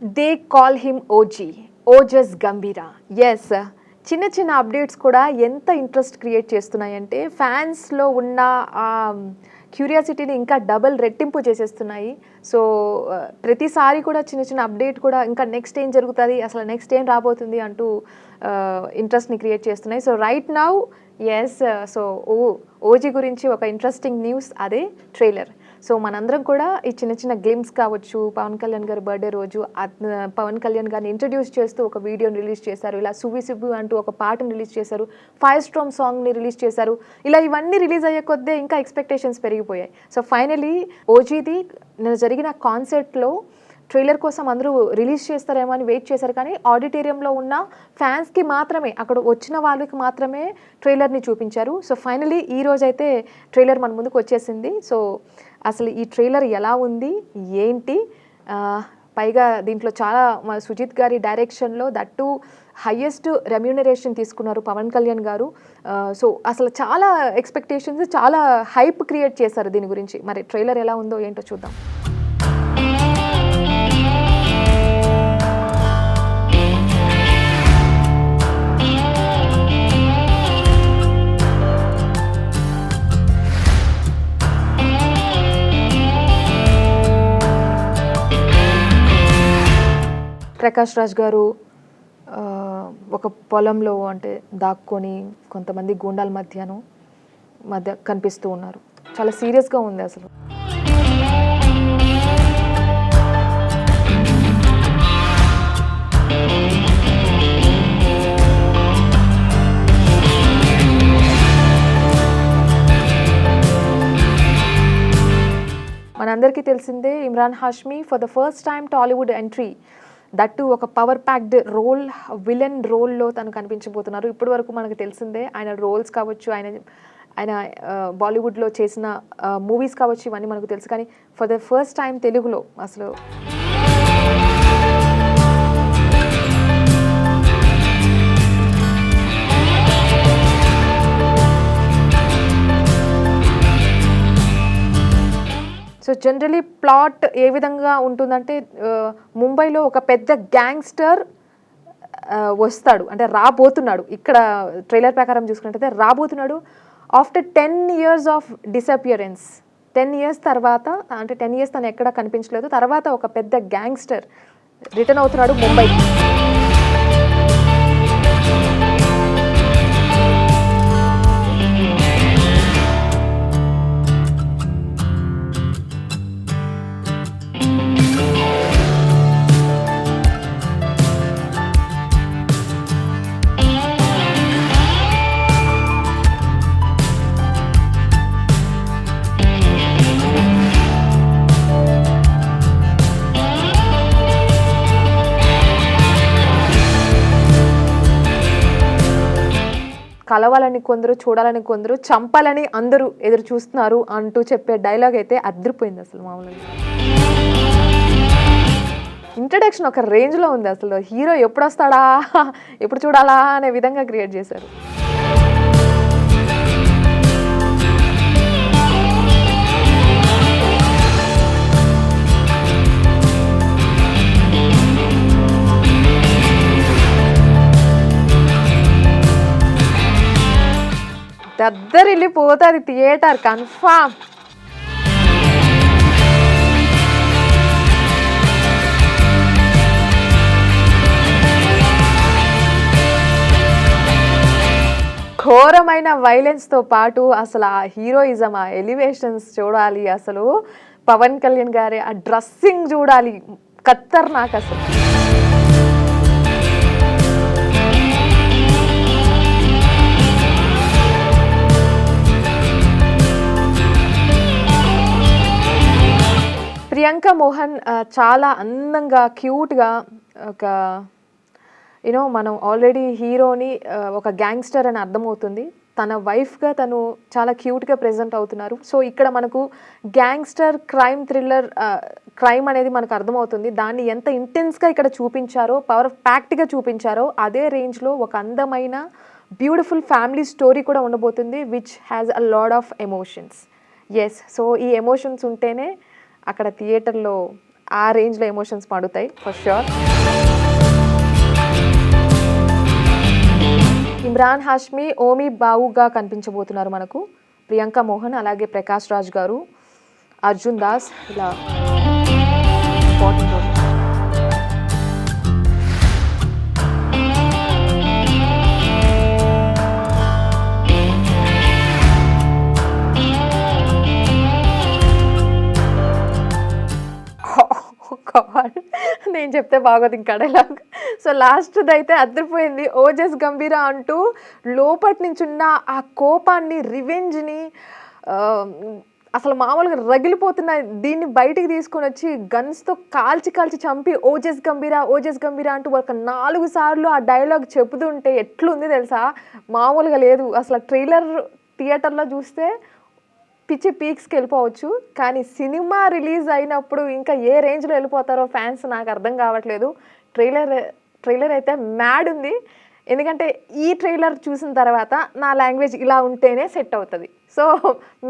They call him OG Ojas Gambhira yes చిన్న చిన్న updates కూడా ఎంత ఇంట్రెస్ట్ క్రియేట్ చేస్తున్నాయంటే ఫ్యాన్స్లో ఉన్న క్యూరియాసిటీని ఇంకా డబుల్ రెట్టింపు చేసేస్తున్నాయి. సో ప్రతిసారి కూడా చిన్న చిన్న అప్డేట్ కూడా ఇంకా నెక్స్ట్ ఏం జరుగుతుంది అసలు నెక్స్ట్ ఏం రాబోతుంది అంటూ ఇంట్రెస్ట్ని క్రియేట్ చేస్తున్నాయి. So right now yes so ఓ ఓజీ గురించి ఒక ఇంట్రెస్టింగ్ న్యూస్ అదే ట్రైలర్ సో మనందరం కూడా ఈ చిన్న చిన్న గ్లిమ్స్ కావచ్చు పవన్ కళ్యాణ్ గారి బర్త్డే రోజు పవన్ కళ్యాణ్ గారిని ఇంట్రడ్యూస్ చేస్తూ ఒక వీడియోని రిలీజ్ చేశారు. ఇలా సువి సుబ్బు అంటూ ఒక పాటను రిలీజ్ చేశారు. ఫైవ్ స్ట్రోమ్ సాంగ్ని రిలీజ్ చేశారు. ఇలా ఇవన్నీ రిలీజ్ అయ్యే కొద్దే ఇంకా ఎక్స్పెక్టేషన్స్ పెరిగిపోయాయి. సో ఫైనలీ ఓజీది నేను జరిగిన కాన్సర్ట్లో ట్రైలర్ కోసం అందరూ రిలీజ్ చేస్తారేమో అని వెయిట్ చేశారు. కానీ ఆడిటోరియంలో ఉన్న ఫ్యాన్స్కి మాత్రమే అక్కడ వచ్చిన వాళ్ళకి మాత్రమే ట్రైలర్ని చూపించారు. సో ఫైనలీ ఈ రోజైతే ట్రైలర్ మన ముందుకు వచ్చేసింది. సో అసలు ఈ ట్రైలర్ ఎలా ఉంది? ఏంటి? పైగా దీంట్లో చాలా సుజిత్ గారి డైరెక్షన్లో దట్టు హయ్యెస్ట్ రెమ్యూనరేషన్ తీసుకున్నారు పవన్ కళ్యాణ్ గారు. సో అసలు చాలా ఎక్స్పెక్టేషన్స్ చాలా హైప్ క్రియేట్ చేశారు దీని గురించి. మరి ట్రైలర్ ఎలా ఉందో ఏంటో చూద్దాం. ప్రకాష్ రాజ్ గారు ఒక పొలంలో అంటే దాక్కొని కొంతమంది గూండాల మధ్యను మధ్య కనిపిస్తూ ఉన్నారు. చాలా సీరియస్గా ఉంది అసలు. మనందరికీ తెలిసిందే Imran Hashmi for the first time Tollywood entry that ఒక పవర్ ప్యాక్డ్ రోల్ విలన్ రోల్లో తను కనిపించబోతున్నారు. ఇప్పటి వరకు మనకు తెలిసిందే ఆయన రోల్స్ కావచ్చు ఆయన ఆయన బాలీవుడ్లో చేసిన మూవీస్ కావచ్చు ఇవన్నీ మనకు తెలుసు. కానీ ఫర్ ద ఫస్ట్ టైం తెలుగులో అసలు సో జనరలీ ప్లాట్ ఏ విధంగా ఉంటుందంటే ముంబైలో ఒక పెద్ద గ్యాంగ్స్టర్ వస్తాడు. అంటే రాబోతున్నాడు. ఇక్కడ ట్రైలర్ ప్రకారం చూసుకున్నట్టయితే రాబోతున్నాడు. After ten years of disappearance ten years తర్వాత అంటే టెన్ ఇయర్స్ తను ఎక్కడ కనిపించలేదు. తర్వాత ఒక పెద్ద గ్యాంగ్స్టర్ రిటర్న్ అవుతున్నాడు ముంబైకి కలవాలని కొందరు చూడాలని కొందరు చంపాలని అందరూ ఎదురు చూస్తున్నారు అంటూ చెప్పే డైలాగ్ అయితే అదిరిపోయింది అసలు మామూలుగా. ఇంట్రడక్షన్ ఒక రేంజ్లో ఉంది అసలు. హీరో ఎప్పుడు వస్తాడా? ఎప్పుడు చూడాలా? అనే విధంగా క్రియేట్ చేశారు. దద్దరిల్లిపోతుంది థియేటర్ కన్ఫామ్. ఘోరమైన వైలెన్స్తో పాటు అసలు ఆ హీరోయిజం ఆ ఎలివేషన్స్ చూడాలి అసలు. పవన్ కళ్యాణ్ గారి ఆ డ్రెస్సింగ్ చూడాలి. కత్తర్ నాకు అసలు. ప్రియాంక మోహన్ చాలా అందంగా క్యూట్గా ఒక యూనో మనం ఆల్రెడీ హీరోని ఒక గ్యాంగ్స్టర్ అని అర్థమవుతుంది. తన వైఫ్గా తను చాలా క్యూట్గా ప్రెజెంట్ అవుతున్నారు. సో ఇక్కడ మనకు గ్యాంగ్స్టర్ క్రైమ్ థ్రిల్లర్ క్రైమ్ అనేది మనకు అర్థమవుతుంది. దాన్ని ఎంత ఇంటెన్స్గా ఇక్కడ చూపించారో పవర్ ప్యాక్ట్గా చూపించారో అదే రేంజ్లో ఒక అందమైన బ్యూటిఫుల్ ఫ్యామిలీ స్టోరీ కూడా ఉండబోతుంది which has a lot of emotions yes so ఈ ఎమోషన్స్ ఉంటేనే అక్కడ థియేటర్లో ఆ రేంజ్లో ఎమోషన్స్ పండుతాయి ఫర్ షూర్ ఇమ్రాన్ హాష్మి ఓమి బావుగా కనిపించబోతున్నారు మనకు. ప్రియాంక మోహన్ అలాగే ప్రకాష్ రాజ్ గారు అర్జున్ దాస్ ఇలా. నేను చెప్తే బాగోదు ఇంకా డైలాగ్ సో లాస్ట్ది అయితే అద్దరిపోయింది ఓజస్ గంభీర అంటూ లోపటి నుంచి ఉన్న ఆ కోపాన్ని రివెంజ్ని అసలు మామూలుగా రగిలిపోతున్న దీన్ని బయటికి తీసుకొని వచ్చి గన్స్తో కాల్చి కాల్చి చంపి ఓజస్ గంభీర ఓజస్ గంభీర అంటూ ఒక నాలుగు సార్లు ఆ డైలాగ్ చెబుతుంటే ఎట్లుంది తెలుసా? మామూలుగా లేదు. అసలు ట్రైలర్ థియేటర్లో చూస్తే పిచ్చి పీక్స్కి వెళ్ళిపోవచ్చు. కానీ సినిమా రిలీజ్ అయినప్పుడు ఇంకా ఏ రేంజ్లో వెళ్ళిపోతారో ఫ్యాన్స్ నాకు అర్థం కావట్లేదు. ట్రైలర్ ట్రైలర్ అయితే మ్యాడ్ ఉంది. ఎందుకంటే ఈ ట్రైలర్ చూసిన తర్వాత నా లాంగ్వేజ్ ఇలా ఉంటేనే సెట్ అవుతుంది. సో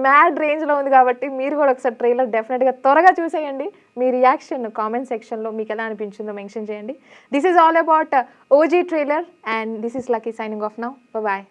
మ్యాడ్ రేంజ్లో ఉంది కాబట్టి మీరు కూడా ఒకసారి ట్రైలర్ డెఫినెట్గా త్వరగా చూసేయండి. మీ రియాక్షన్ కామెంట్ సెక్షన్లో మీకు ఎలా అనిపించిందో మెన్షన్ చేయండి. This is all about OG trailer and this is Lucky signing off now bye